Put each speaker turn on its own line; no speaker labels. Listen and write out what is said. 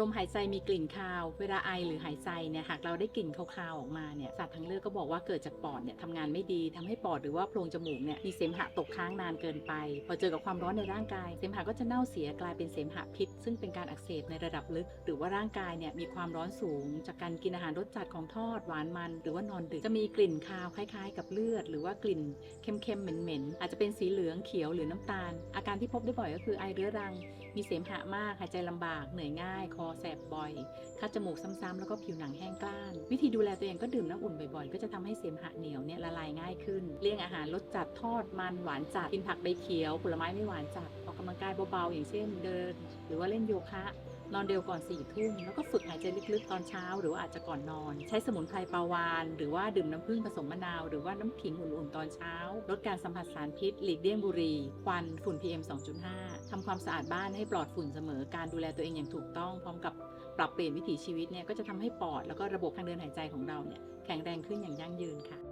ลมหายใจมีกลิ่นคาว เวลาไอหรือหายใจเนี่ยหากเราได้กลิ่นคาวๆออกมาเนี่ยสัตว์ทางเลือกก็บอกว่าเกิดจากปอดเนี่ยทำงานไม่ดีทำให้ปอดหรือว่าโพรงจมูกเนี่ยมีเสมหะตกค้างนานเกินไป พอเจอกับความร้อนในร่างกาย เสมหะก็จะเน่าเสียกลายเป็นเสมหะพิษ ซึ่งเป็นการอักเสบในระดับลึก หรือว่าร่างกายเนี่ยมีความร้อนสูง จากการกินอาหารรสจัดของทอดหวานมัน หรือว่านอนดึกจะมีกลิ่นคาวคล้าย ๆ กับเลือด หรือว่ากลิ่นเค็มๆเหม็นๆอาจจะเป็นสีเหลืองเขียวหรือน้ำตาล อาการที่พบได้บ่อยก็คือไอเรื้อรัง มีเสมหะมากหายใจลำบากเหนื่อยง่ายคอแสบบ่อย คัดจมูกซ้ำๆแล้วก็ผิวหนังแห้งกร้าน วิธีดูแลตัวเองก็ดื่มน้ำอุ่นบ่อยๆ ก็จะทำให้เสมหะเหนียวเนี่ยละลายง่ายขึ้น เลี่ยงอาหารรสจัดทอดมันหวานจัด กินผักใบเขียว ผลไม้ไม่หวานจัด ออกกำลังกายเบาๆ อย่างเช่นเดิน หรือว่าเล่นโยคะ นอนเร็วก่อน4ี่ทุ่มแล้วก็ฝึกหายใจลึกๆตอนเช้า หรือว่าอาจจะก่อนนอน ใช้สมุนไพรปาวาน หรือว่าดื่มน้ำผึ้งผสมมะนาว หรือว่าน้ำขิงอุ่นๆตอนเช้า ลดการสัมผัสสารพิษ หลีกเลี่ยงบุหรี่ควันฝุ่น PM 2.5ทำความสะอาดบ้านให้ปลอดฝุ่นเสมอการดูแลตัวเองอย่างถูกต้อง พร้อมกับปรับเปลี่ยนวิถีชีวิตเนี่ยก็จะทำให้ปอดแล้วก็ระบบทางเดินหายใจของเราเนี่ยแข็งแรงขึ้นอย่างยั่งยืนค่ะ